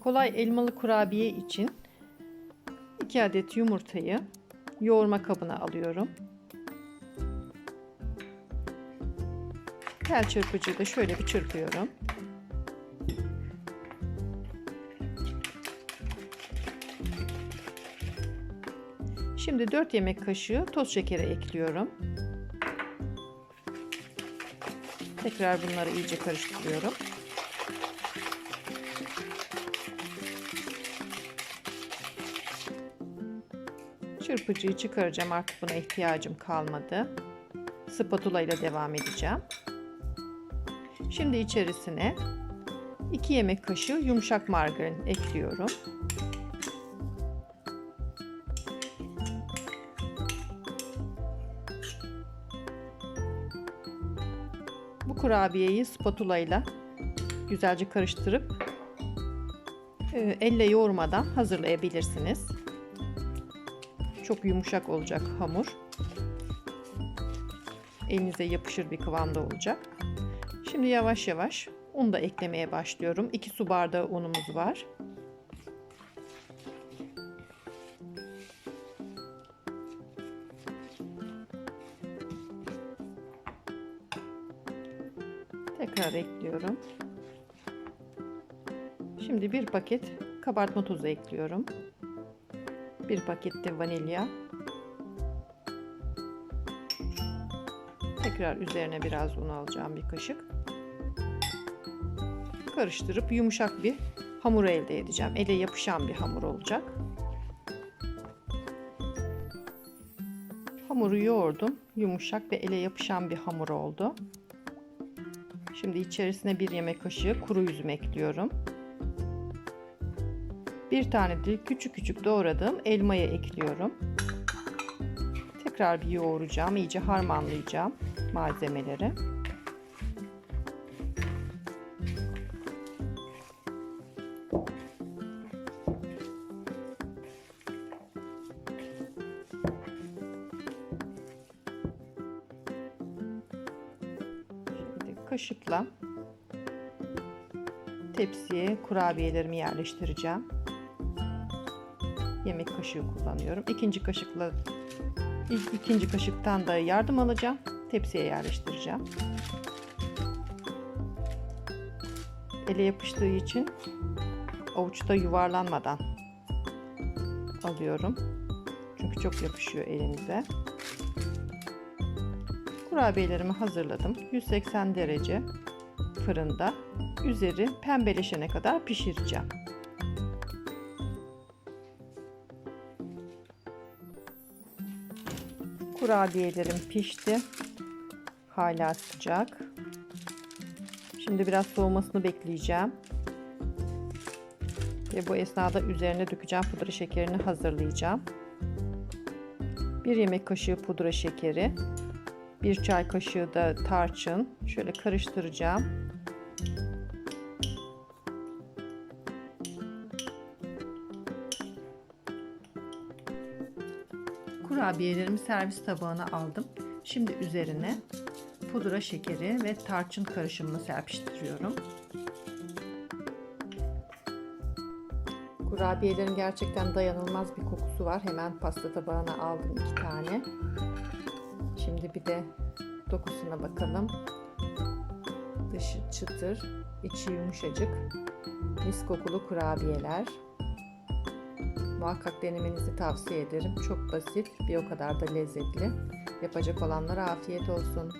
Kolay elmalı kurabiye için 2 adet yumurtayı yoğurma kabına alıyorum. Tel çırpıcıyla şöyle bir çırpıyorum. Şimdi 4 yemek kaşığı toz şekeri ekliyorum. Tekrar bunları iyice karıştırıyorum. Çırpıcıyı çıkaracağım artık buna ihtiyacım kalmadı. Spatula ile devam edeceğim. Şimdi içerisine 2 yemek kaşığı yumuşak margarin ekliyorum. Bu kurabiyeyi spatula ile güzelce karıştırıp e, elle yoğurmadan hazırlayabilirsiniz. Çok yumuşak olacak hamur. Elinize yapışır bir kıvamda olacak. Şimdi yavaş yavaş un da eklemeye başlıyorum. 2 su bardağı unumuz var. Tekrar ekliyorum. Şimdi bir paket kabartma tozu ekliyorum. Bir paket de vanilya. Tekrar üzerine biraz un alacağım bir kaşık. Karıştırıp yumuşak bir hamur elde edeceğim. Ele yapışan bir hamur olacak. Hamuru yoğurdum. Yumuşak ve ele yapışan bir hamur oldu. Şimdi içerisine bir yemek kaşığı kuru üzüm ekliyorum. Bir tane de küçük küçük doğradığım elmayı ekliyorum. Tekrar bir yoğuracağım. iyice harmanlayacağım malzemeleri. Kaşıkla tepsiye kurabiyelerimi yerleştireceğim. Yemek kaşığı kullanıyorum. İkinci kaşıkla ikinci kaşıktan da yardım alacağım. Tepsiye yerleştireceğim. Ele yapıştığı için avuçta yuvarlanmadan alıyorum. Çünkü çok yapışıyor elinize. Kurabiyelerimi hazırladım. 180 derece fırında üzeri pembeleşene kadar pişireceğim. Kurabiyelerim pişti. Hala sıcak. Şimdi biraz soğumasını bekleyeceğim. Ve bu esnada üzerine dökeceğim pudra şekerini hazırlayacağım. Bir yemek kaşığı pudra şekeri, bir çay kaşığı da tarçın. Şöyle karıştıracağım. Kurabiyelerimi servis tabağına aldım. Şimdi üzerine pudra şekeri ve tarçın karışımını serpiştiriyorum. Kurabiyelerin gerçekten dayanılmaz bir kokusu var. Hemen pasta tabağına aldım iki tane. Şimdi bir de dokusuna bakalım. Dışı çıtır, içi yumuşacık. Mis kokulu kurabiyeler. Muhakkak denemenizi tavsiye ederim. Çok basit, bir o kadar da lezzetli. Yapacak olanlara afiyet olsun.